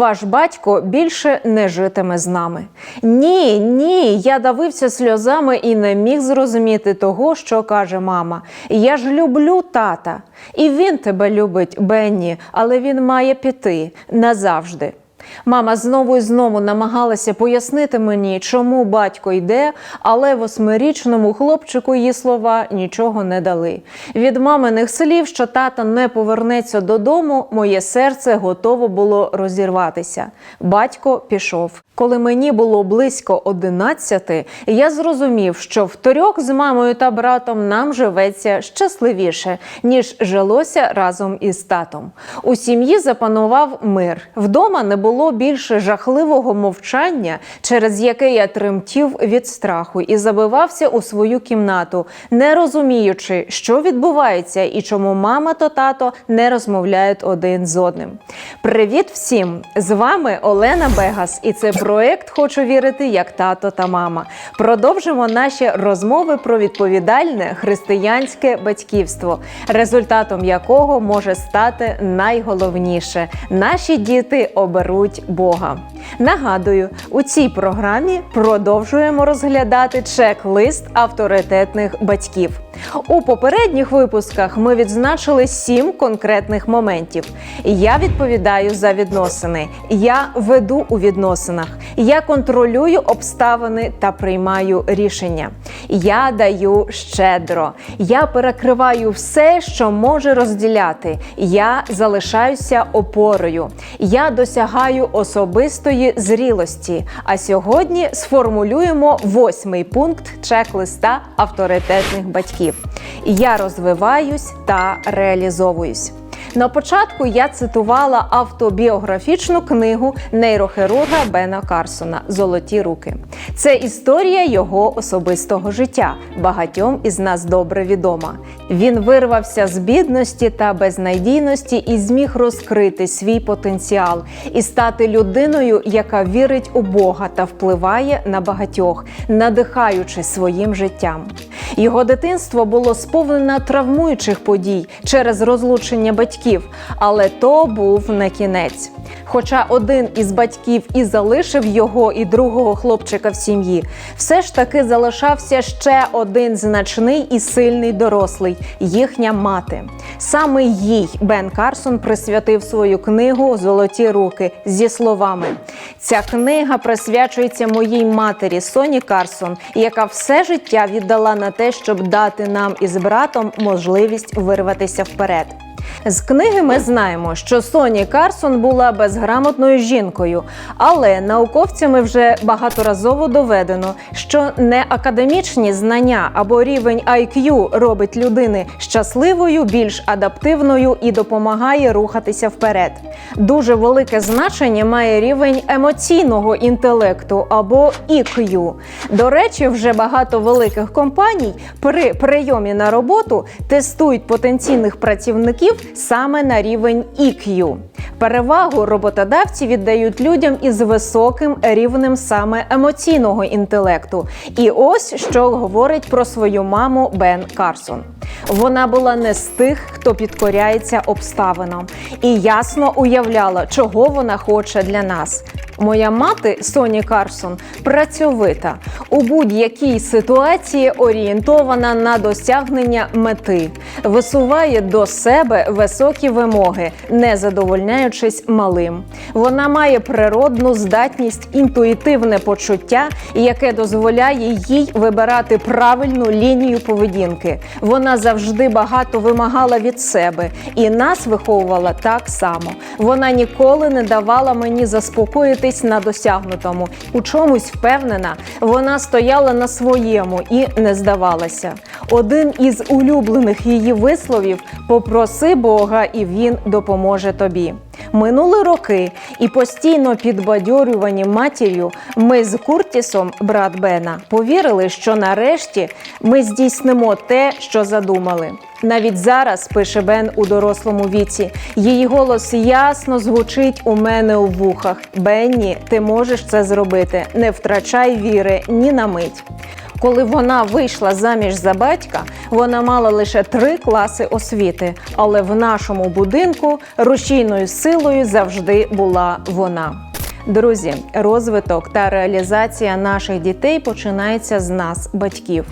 Ваш батько більше не житиме з нами. Ні, ні, я давився сльозами і не міг зрозуміти того, що каже мама. Я ж люблю тата. І він тебе любить, Бенні, але він має піти назавжди. Мама знову і знову намагалася пояснити мені, чому батько йде, але восьмирічному хлопчику її слова нічого не дали. Від маминих слів, що тата не повернеться додому, моє серце готово було розірватися. Батько пішов. Коли мені було близько 11, я зрозумів, що вторьох з мамою та братом нам живеться щасливіше, ніж жилося разом із татом. У сім'ї запанував мир. Вдома не було більше жахливого мовчання, через яке я тремтів від страху і забивався у свою кімнату, не розуміючи, що відбувається і чому мама та тато не розмовляють один з одним. Привіт всім! З вами Олена Бегас, і це проект Хочу вірити як тато та мама. Продовжимо наші розмови про відповідальне християнське батьківство, результатом якого може стати найголовніше: наші діти оберуть Бога. Нагадую, у цій програмі продовжуємо розглядати чек-лист авторитетних батьків. У попередніх випусках ми відзначили сім конкретних моментів. Я відповідаю за відносини, я веду у відносинах, я контролюю обставини та приймаю рішення. Я даю щедро, я перекриваю все, що може розділяти. Я залишаюся опорою, я досягаю особистої зрілості. А сьогодні сформулюємо восьмий пункт чек-листа авторитетних батьків. Я розвиваюсь та реалізовуюсь. На початку я цитувала автобіографічну книгу нейрохірурга Бена Карсона Золоті руки. Це історія його особистого життя. Багатьом із нас добре відома. Він вирвався з бідності та безнадійності і зміг розкрити свій потенціал і стати людиною, яка вірить у Бога та впливає на багатьох, надихаючи своїм життям. Його дитинство було сповнене травмуючих подій через розлучення батьків, але то був не кінець. Хоча один із батьків і залишив його і другого хлопчика в сім'ї, все ж таки залишався ще один значний і сильний дорослий їхня мати. Саме їй Бен Карсон присвятив свою книгу Золоті руки зі словами: ця книга присвячується моїй матері Соні Карсон, яка все життя віддала на те, щоб дати нам із братом можливість вирватися вперед. З книги ми знаємо, що Соні Карсон була безграмотною жінкою, але науковцями вже багаторазово доведено, що не академічні знання або рівень IQ робить людини щасливою, більш адаптивною і допомагає рухатися вперед. Дуже велике значення має рівень емоційного інтелекту або EQ. До речі, вже багато великих компаній при прийомі на роботу тестують потенційних працівників саме на рівень EQ. Перевагу роботодавці віддають людям із високим рівнем саме емоційного інтелекту. І ось що говорить про свою маму Бен Карсон. Вона була не з тих, хто підкоряється обставинам, і ясно уявляла, чого вона хоче для нас. Моя мати Соні Карсон працьовита у будь-якій ситуації орієнтована на досягнення мети, висуває до себе високі вимоги, не задовольняючись малим. Вона має природну здатність, інтуїтивне почуття, яке дозволяє їй вибирати правильну лінію поведінки. Вона завжди багато вимагала від себе і нас виховувала так само. Вона ніколи не давала мені заспокоїтись на досягнутому. У чомусь впевнена, вона стояла на своєму і не здавалася. Один із улюблених її висловів попроси Бога, і він допоможе тобі. Минули роки, і постійно підбадьорювані матір'ю, ми з Куртісом, брат Бена, повірили, що нарешті ми здійснимо те, що задумали. Навіть зараз, пише Бен у дорослому віці, її голос ясно звучить у мене у вухах. Бенні, ти можеш це зробити. Не втрачай віри ні на мить. Коли вона вийшла заміж за батька, вона мала лише три класи освіти, але в нашому будинку рушійною силою завжди була вона. Друзі, розвиток та реалізація наших дітей починається з нас, батьків.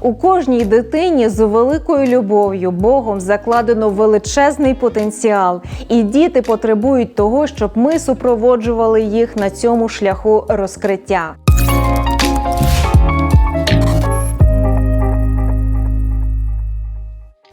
У кожній дитині з великою любов'ю Богом закладено величезний потенціал, і діти потребують того, щоб ми супроводжували їх на цьому шляху розкриття.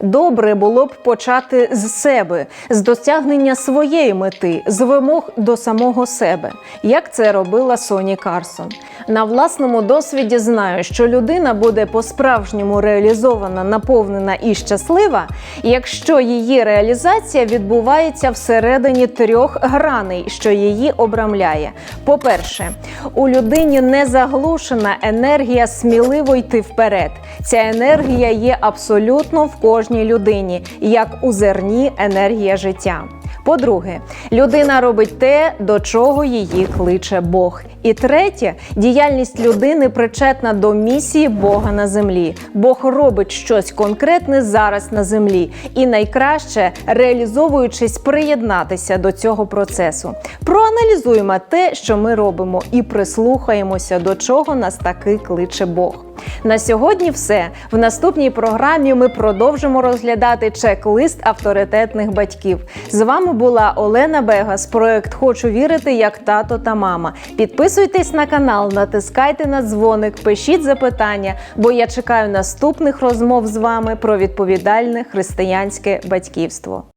Добре було б почати з себе, з досягнення своєї мети, з вимог до самого себе, як це робила Соні Карсон. На власному досвіді знаю, що людина буде по-справжньому реалізована, наповнена і щаслива, якщо її реалізація відбувається всередині трьох граней, що її обрамляє. По-перше, у людині не заглушена енергія сміливо йти вперед. Ця енергія є абсолютно в кожній людині, як у зерні енергія життя. По-друге, людина робить те, до чого її кличе Бог. І третє, діяльність людини причетна до місії Бога на землі. Бог робить щось конкретне зараз на землі, і найкраще реалізовуючись, приєднатися до цього процесу. Проаналізуємо те, що ми робимо, і прислухаємося, до чого нас таки кличе Бог. На сьогодні все. В наступній програмі ми продовжимо розглядати чек-лист авторитетних батьків. З вами була Олена Бегас, проект Хочу вірити як тато та мама. Підписуйтесь на канал, натискайте на дзвоник, пишіть запитання, бо я чекаю наступних розмов з вами про відповідальне християнське батьківство.